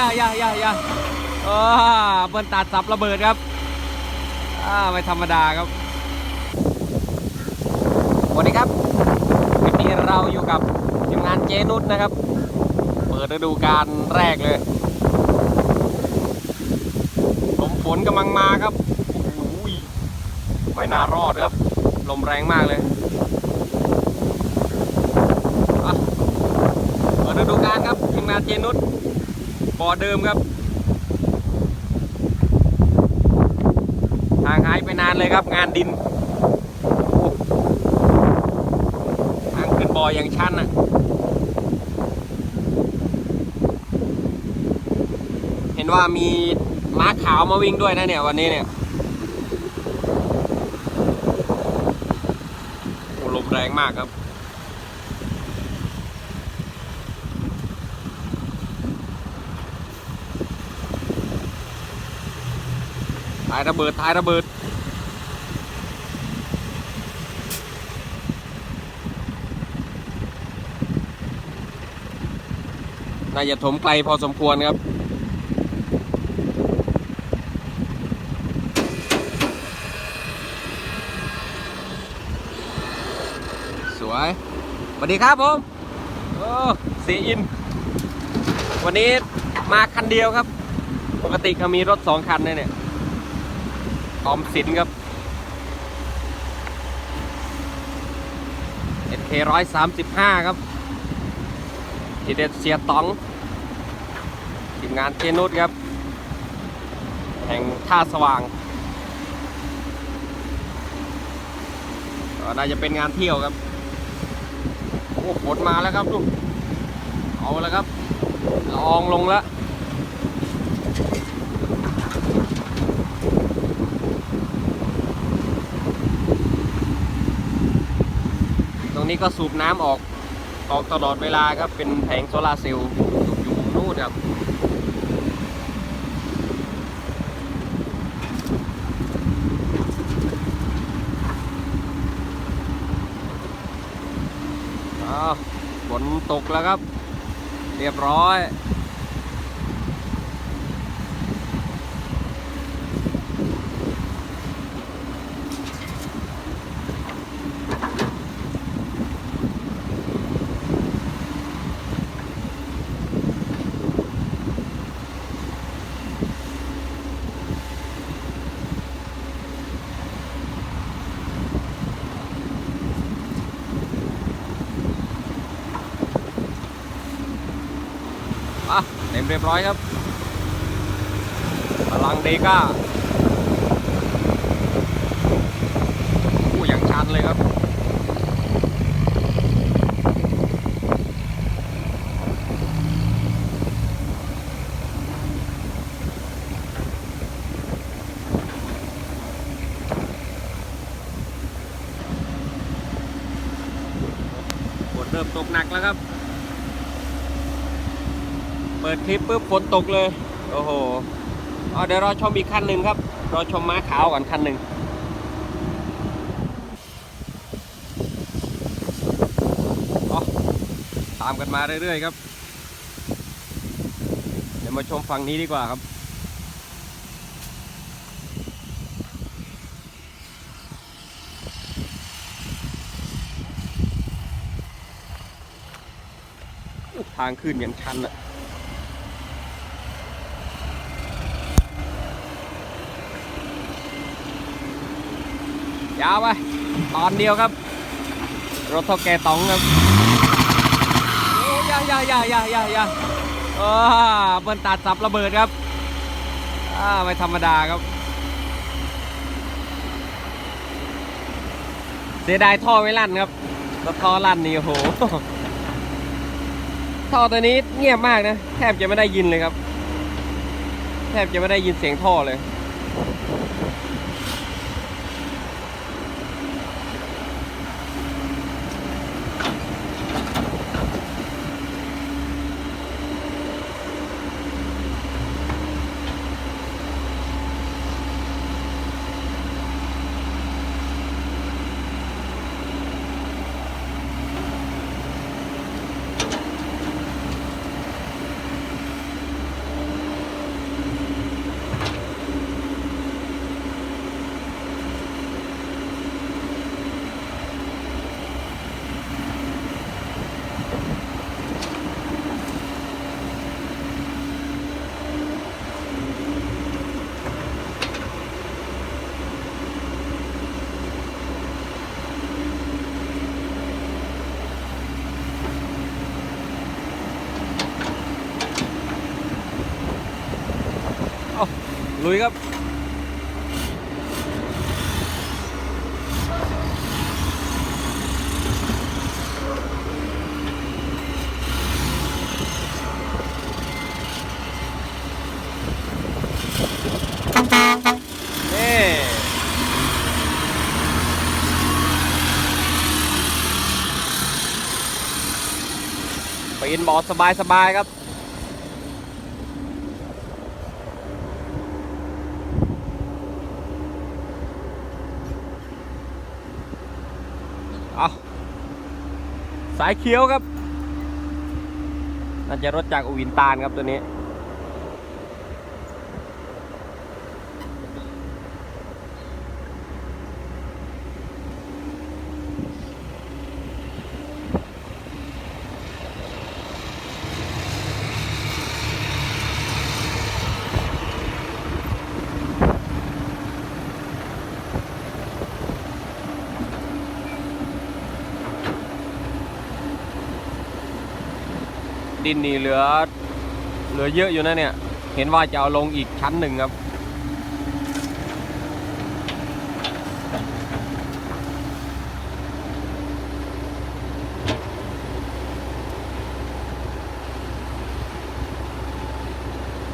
อย่าอย่าอย่าอย่าอ่าเบิ้ลตัดสับระเบิดครับอ่าไม่ธรรมดาครับสวัสดีครับคลิปนี้เราอยู่กับทีมงานเจนุสนะครับ เปิดฤดูกาลแรกเลยลมฝนกำลังมาครับโอ้โหไม่น่ารอดครับ ลมแรงมากเลยเปิดฤดูกาลครับทีมงานเจนุส บ่อเดิมครับห่างหายไปนานเลยครับงานดินทางขึ้นบ่ออย่างชันอะเห็นว่ามีม้าขาวมาวิ่งด้วยนะเนี่ยวันนี้เนี่ยโอ้ลมแรงมากครับ ท้ายระเบิดท้ายระเบิดน่าจะถมไกลพอสมควรครับ สวยสวัสดีครับผม โอ้สีอิน วันนี้มาคันเดียวครับ ปกติก็มีรถสองคันนะเนี่ย ออมสินครับ SK ร้อยสามสิบห้าครับ ทีเด็ดเสียตอง ทีมงานเจนุสครับ แห่งท่าสว่างก็น่าจะเป็นงานเที่ยวครับ โอ้ฝนมาแล้วครับลูกเอาแล้วครับละอองลงแล้ว ตรง นี้ก็สูบน้ำออกออกตลอดเวลาครับ เป็นแผงโซลาร์เซลล์อยู่นู่นครับอ้าวฝนตกแล้วครับ เรียบร้อย อะเต็มเรียบร้อยครับพลังเดก้าอู้อย่างชันเลยครับฝนเริ่มตกหนักแล้วครับ เปิดคลิปปุ๊บฝนตกเลย โอ้โหเอาเดี๋ยวเราชมอีกคันหนึ่งครับ เราชมม้าขาวก่อนคันหนึ่งอ๋อตามกันมาเรื่อยๆครับ เดี๋ยวมาชมฝั่งนี้ดีกว่าครับ ทางขึ้นอย่างชันอะ ยาวไปตอนเดียวครับ รถเท่าแกตองครับโอ้ยายายายายายาเออเปิ้นตัดสับระเบิดครับอ่าไม่ธรรมดาครับ เสียดายท่อไม่ลั่นครับรถท่อลั่นนี่โอ้โหท่อตัวนี้เงียบมากนะแทบจะไม่ได้ยินเลยครับ แทบจะไม่ได้ยินเสียงท่อเลย อ ลุยครับปีนบอร์ดสบายๆครับ สายเคียวครับ น่าจะรถจากอุวินตาลครับตัวนี้ ดินนี่เหลือ เหลือเยอะอยู่นะเนี่ย เห็นว่าจะเอาลงอีกชั้นหนึ่งครับ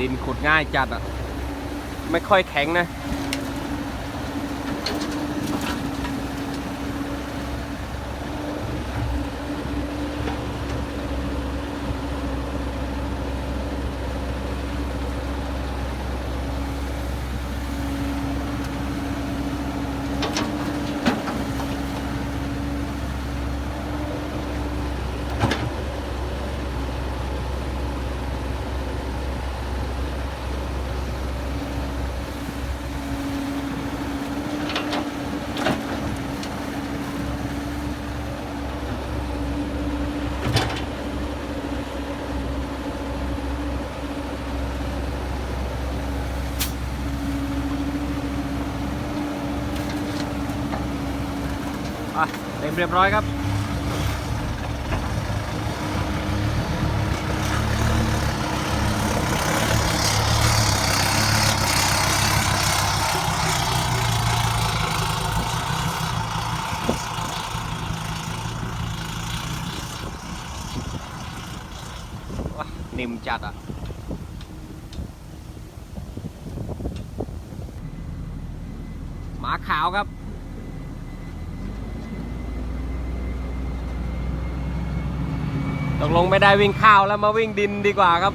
ดินขุดง่ายจัดอะ ไม่ค่อยแข็งนะ มเรียบร้อยครับว้านิ่มจัดอะหมาขาวครับ ตกลงไม่ได้วิ่งข้าวแล้วมาวิ่งดินดีกว่าครับ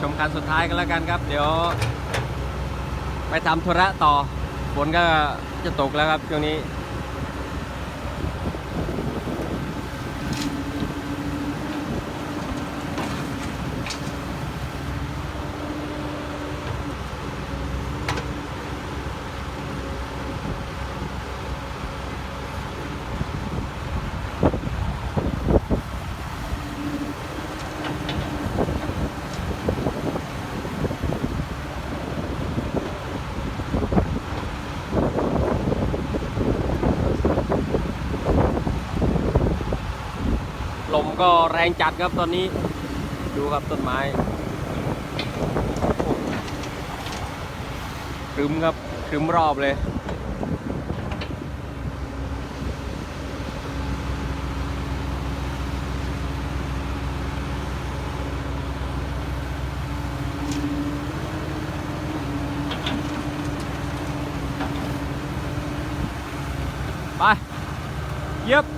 ชมคันสุดท้ายกันแล้วกันครับ เดี๋ยว ไปทำธุระต่อฝนก็จะตกแล้วครับช่วงนี้ ลมก็แรงจัดครับตอนนี้ ดูครับต้นไม้ครึมครับครึมรอบเลย ไป เย็บ